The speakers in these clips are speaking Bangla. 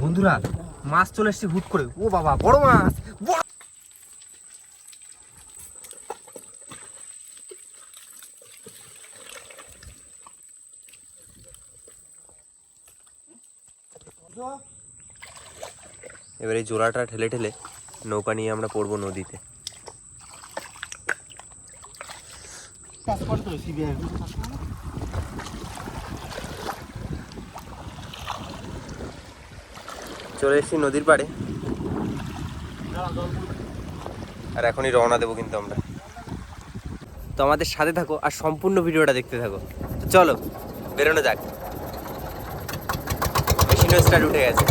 বন্ধুরা মাছ চলে এসছে হুট করে। ও বাবা বড় মাছ বড় এবার এই জোড়াটা ঠেলে ঠেলে নৌকা নিয়ে আমরা পড়ব নদীতে। চলে এসেছি নদীর পাড়ে। আর এখনই রওনা দেবো কিন্তু আমরা। তো আমাদের সাথে থাকো আর সম্পূর্ণ ভিডিওটা দেখতে থাকো। তো চলো, বেরোনো যাক। মেশিনও স্টার্ট উঠে গেছে।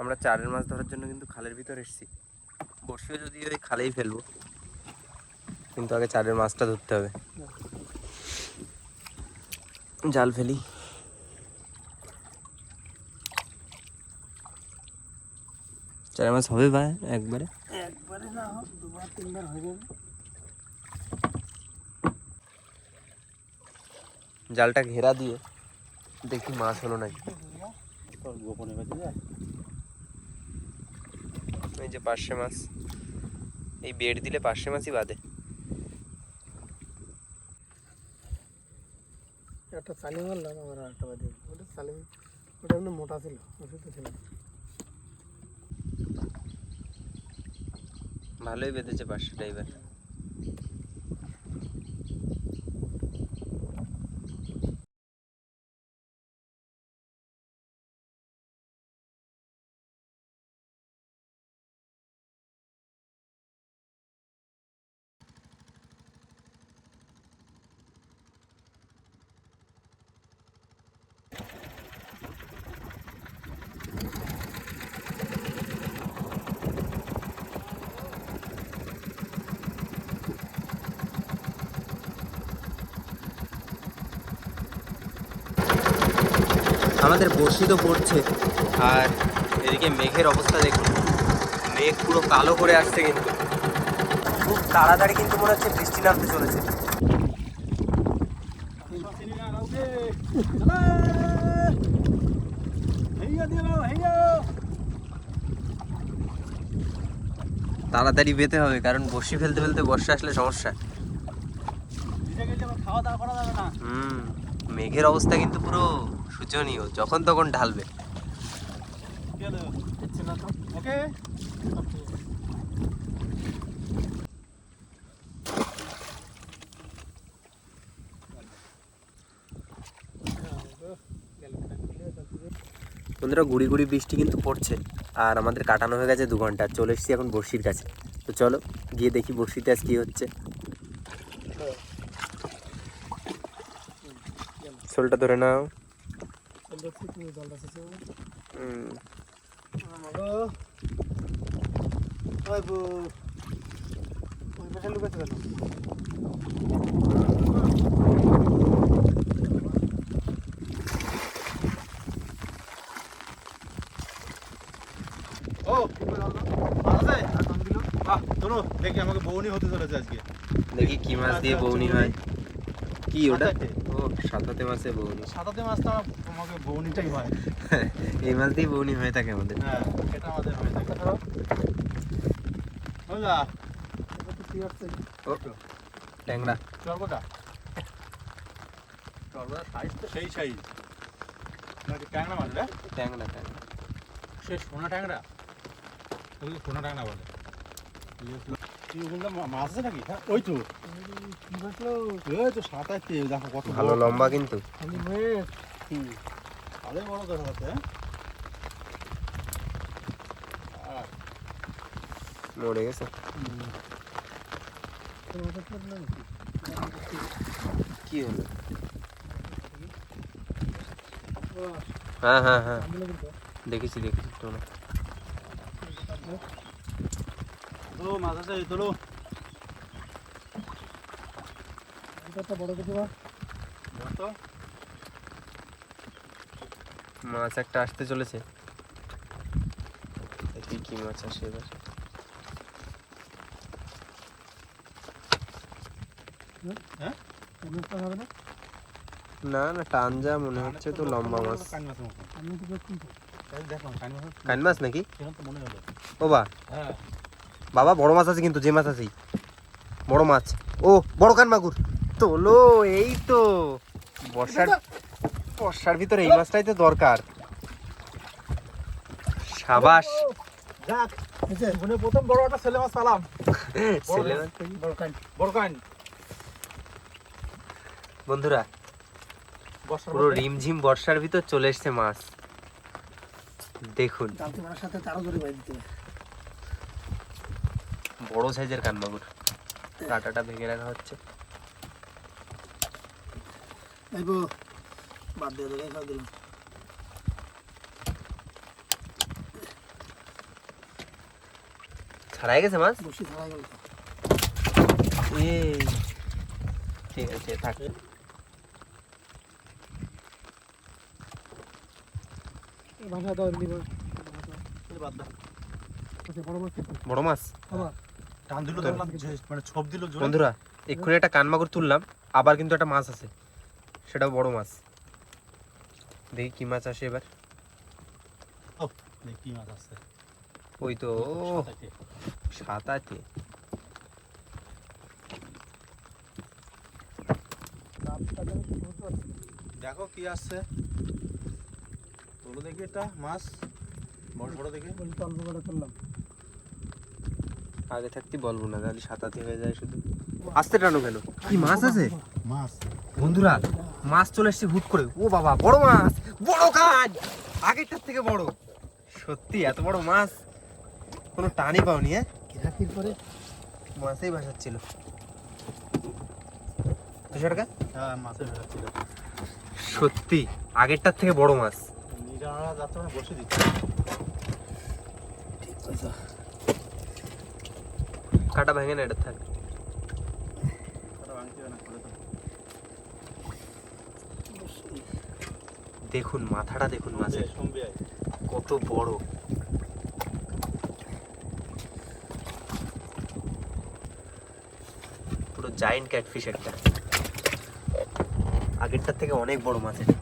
আমরা চারের মাছ ধরার জন্য কিন্তু খালের ভিতর এসেছি। বসিও যদি ওই খালেই ফেলব। কিন্তু আগে চারের মাছটা ধরতে হবে। জাল ফেলি। চারের মাছ হবে ভাই একবারে? একবারে না দুবার তিনবার হয়ে যাবে। জালটা ঘেরা দিয়ে দেখি মাছ হলো নাকি। গোপনে বেঁচে যায় এই যে পার্শে মাছ। এই বেড দিলে পার্শে মাছই বাদে। একটা চালি মারলাম আমার একটা বাদে। ওটা চালি ওটা এমনি মোটা ছিল ওষুধ ছিল। ভালোই বেঁধেছে পার্শেটা এবার আমাদের বর্ষি তো পড়ছে। আর এদিকে মেঘের অবস্থা দেখুন। মেঘ পুরো কালো করে আসছে কিন্তু। খুব তাড়াতাড়ি কিন্তু মনে হচ্ছে বৃষ্টি নামতে চলেছে। তাড়াতাড়ি পেতে হবে কারণ বর্ষি ফেলতে ফেলতে বর্ষা আসলে সমস্যা। খাওয়া দাওয়া করা হুম মেঘের অবস্থা কিন্তু পুরো শোচনীয় যখন তখন ঢালবে। বন্ধুরা গুড়ি গুড়ি বৃষ্টি কিন্তু পড়ছে আর আমাদের কাটানো হয়ে গেছে দু ঘণ্টা। চলে এসেছি এখন বর্ষির কাছে। তো চলো গিয়ে দেখি বর্ষিতে আজ কী হচ্ছে। শোলটা ধরে নাও। দেখি আমাকে বউনি হতে চলেছে আজকে দেখি কি মাছ দিয়ে বৌনি হয় কি ওটা? ও সাতাতে মাছে বৌনি। সাঁতাতে মাছটা আমার- আমাকে বউনিটাই হয় এই মাছ দিয়ে বৌনি হয়ে থাকে আমাদের। হ্যাঁ এটা আমাদের হয়ে থাকে। ও ট্যাংরা। চর্বটা? চর্বটা সাইজ তো সেই সাইজ ট্যাংরা মাছ ট্যাংরা ট্যাংরা। সে সোনা ট্যাংরা? সোনা ট্যাংরা বলে। হ্যাঁ ওই তো। কি বাসলো ওই দেখো কত ভালো লম্বা কিন্তু। হ্যাঁ? মরে গেছে। কি হলো? হ্যাঁ হ্যাঁ হ্যাঁ। দেখেছি দেখেছি। তোমরা তোলো মাছ আছে তোলো বড় কিছু মাছ একটা আসতে চলেছে। দেখি কি মাছ আসে এবার। হ্যাঁ? না? না না টান যা মনে হচ্ছে তো লম্বা মাছ। কান মাছ নাকি? মনে ও বা। হ্যাঁ। বাবা বড় মাছ আছে কিন্তু যে মাছ আছেই বড় মাছ। ও বড় কান মাগুর। তোলো এই তো। বর্ষার বর্ষার ভিতরে এই মাছটাই তো দরকার। সাবাস। যাক এই প্রথম বড় একটা ছেলে মাছ পেলাম। ছেলে মাছ বড় কান বন্ধুরা পুরো। রিমঝিম বর্ষার ভিতর চলে এসছে মাছ। দেখুন। সাথে তারও ধরে বাইরে দিতে। বড় সাইজের কান মাগুর কাঁটাটা ভেঙে রাখা হচ্ছে। বাদ দিয়ে দেবে খাওয়া দিলাম। ছাড়াই গেছে মাছ? বসি ছাড়া গেল ঠিক আছে থাক। ভাষা দাও এমনি বাদ দাও। বড় মাছ? বড় মাছ টান দিল দেখলাম মানে ছোপ দিল বন্ধুরা এক্ষুনি একটা কানমাগুর তুললাম আবার কিন্তু একটা মাছ আছে। সেটাও বড় মাছ। দেখি কি মাছ আসে এবার। ও, দেখ কি মাছ আসছে। ওই তো। সাতাতে। দেখো কি আসছে। তোলো দেখি এটা মাছ। বড় বড় দেখে। অল্প করে করলাম আগে থাকতে বলব না তাহলে সাতাতে হয়ে যায় শুধু। আসতে টানো কেন? কি মাছ আছে? মাছ। বন্ধুরা মাছ চলে এসছে হুট করে। ও বাবা বড় মাছ বড় কাজ! আগেরটার থেকে বড়। সত্যি এত বড় মাছ। কোনো টানই পাওনি হ্যাঁ? কিরাকির করে? মাছেই ভাসাচ্ছিল। টাকা হ্যাঁ মাছের ভেড়া ছিল সত্যি আগেরটার থেকে বড় মাছ। নিরাড়া যাত্রা মানে বসে দিচ্ছে। ঠিক আছে। কাটা ভেঙে না এটা থাক। দেখুন মাথাটা দেখুন মাছের কত বড় পুরো জায়েন্ট ক্যাটফিশ একটা। আগেরটার থেকে অনেক বড় মাছ এটা।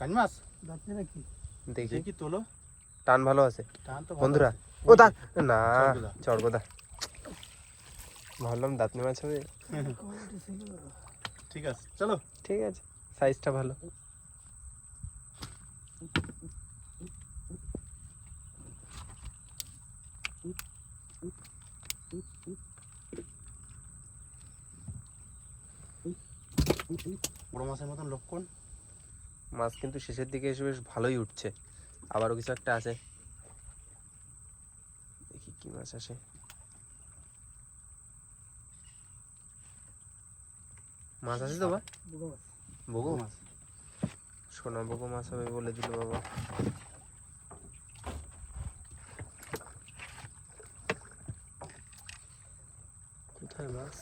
কান মাছ দেখি। দেখি তোলো। টান ভালো আছে। টান তো ভালো বন্ধুরা। ও দাঁত। না। চড়গোদা ভাবলাম দাঁতনি মাছ হবে ঠিক আছে চলো। ঠিক আছে সাইজটা ভালো। বড় মাছের মতন লক্ষণ মাছ কিন্তু শেষের দিকে এসে বেশ ভালোই উঠছে। আবারও কিছু একটা আছে। কি মাছ আসে? মাছ আছে তো বা বগো মাছ। সোনা বগো মাছ? হবে বলে দিল বাবা। কোথায় মাছ?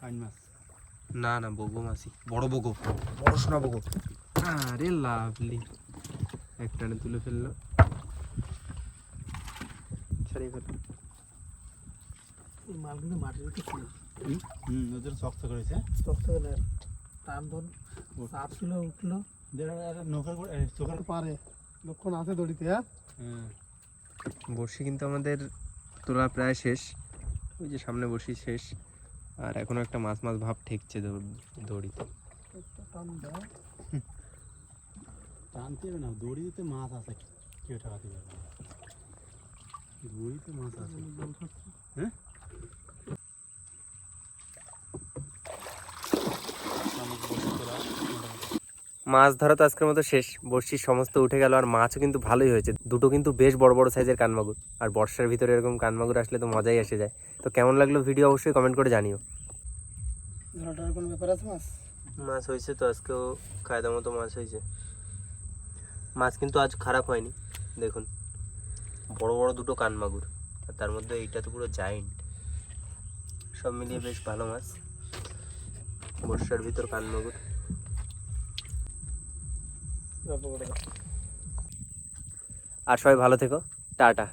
কান মাছ। না না বগো মাছই। বড় বগো বড় সোনা বগো আরে লাভলি। একটানে তুলে ফেলল। ছাড়িয়ে ফেলল এই মাল কিন্তু মাটির উঠে ছিল। হুম? ওদের শক্ত করেছে। শক্ত হলে টান ধর চাপ ছিল উঠল। নৌকার করে চোখের পারে লক্ষণ আছে দড়িতে হ্যাঁ? হ্যাঁ। বড়শি কিন্তু আমাদের তোলা প্রায় শেষ। ওই যে সামনে বড়শি শেষ। আর এখনও একটা মাছ মাছ ভাব ঠেকছে দড়- দড়িতে টান দাও। টানতে হবে না দড়িতে মাছ আছে কেউ পারবে না দড়িতে মাছ আছে হ্যাঁ মাছ ধরা তো আজকের মতো শেষ। বড়শির সমস্ত উঠে গেল আর মাছও কিন্তু ভালোই হয়েছে। দুটো কিন্তু বেশ বড় বড় সাইজের কানমাগুর। আর বর্ষার ভিতরে এরকম কানমাগুর আসলে তো মজাই এসে যায়। তো কেমন লাগল ভিডিও অবশ্যই কমেন্ট করে জানিও। কোনো ব্যাপার আছে মাছ? মাছ হয়েছে তো আজকেও খায়দা মতো মাছ হয়েছে। মাছ কিন্তু আজ খারাপ হয়নি। দেখুন বড় বড় দুটো কানমাগুর আর তার মধ্যে এইটা তো পুরো জায়েন্ট সব মিলিয়ে বেশ ভালো মাছ। বর্ষার ভিতর কানমাগুর। মাগুর আর সবাই ভালো থেকো। টাটা।